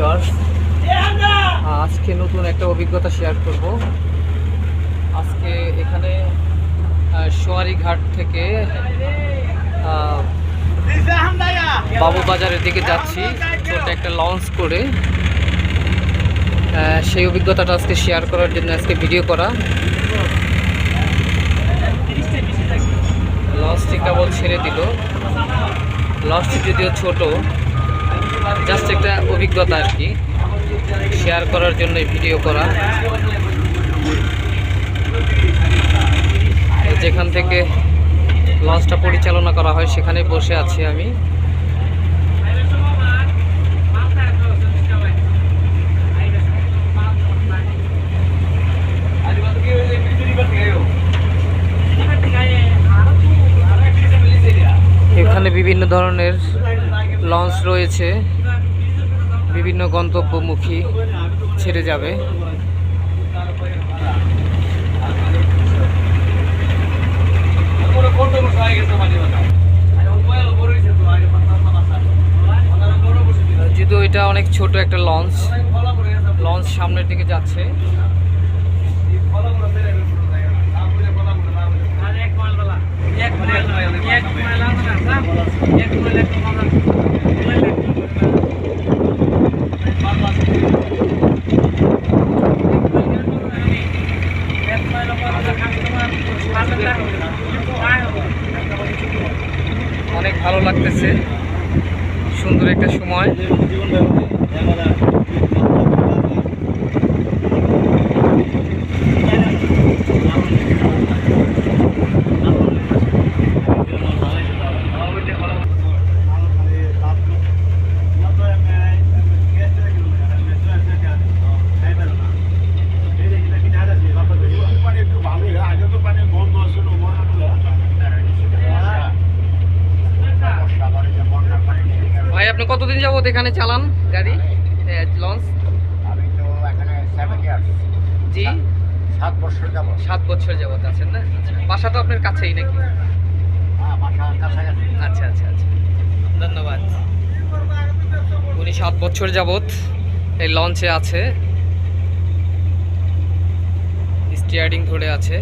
Viewers আজকে নতুন একটা অভিজ্ঞতা শেয়ার করব। আজকে এখানে সোয়ারি ঘাট থেকে বাবু বাজারের দিকে যাচ্ছি। ছোট একটা লঞ্চ করে। সেই অভিজ্ঞতাটা আজকে শেয়ার করার জন্য আজকে ভিডিও করা। লঞ্চটি কেবল ছেড়ে দিল। লঞ্চটি যদিও ছোট জাস্ট একটা অভিজ্ঞতা আর কি। শেয়ার করার জন্য ভিডিও করা। যেখান থেকে লঞ্চটা পরিচালনা করা হয় সেখানে বসে আছি আমি। এখানে বিভিন্ন ধরনের লঞ্চ রয়েছে বিভিন্ন গন্তব্যমুখী ছেড়ে যাবে যদিও এটা অনেক ছোট একটা লঞ্চ লঞ্চ সামনের দিকে যাচ্ছে অনেক ভালো লাগতেছে। সুন্দর একটা সময়। কতদিন যাবত এখানে চালান গাড়ি? লঞ্চ জি। সাত বছর যাব সাত বছর যাবত আছেন না? আচ্ছা, বাসা তো আপনার কাছেই নাকি? আচ্ছা আচ্ছা আচ্ছা। ধন্যবাদ। উনি সাত বছর যাবত এই লঞ্চে আছে। স্টিয়ারিং ধরে আছে।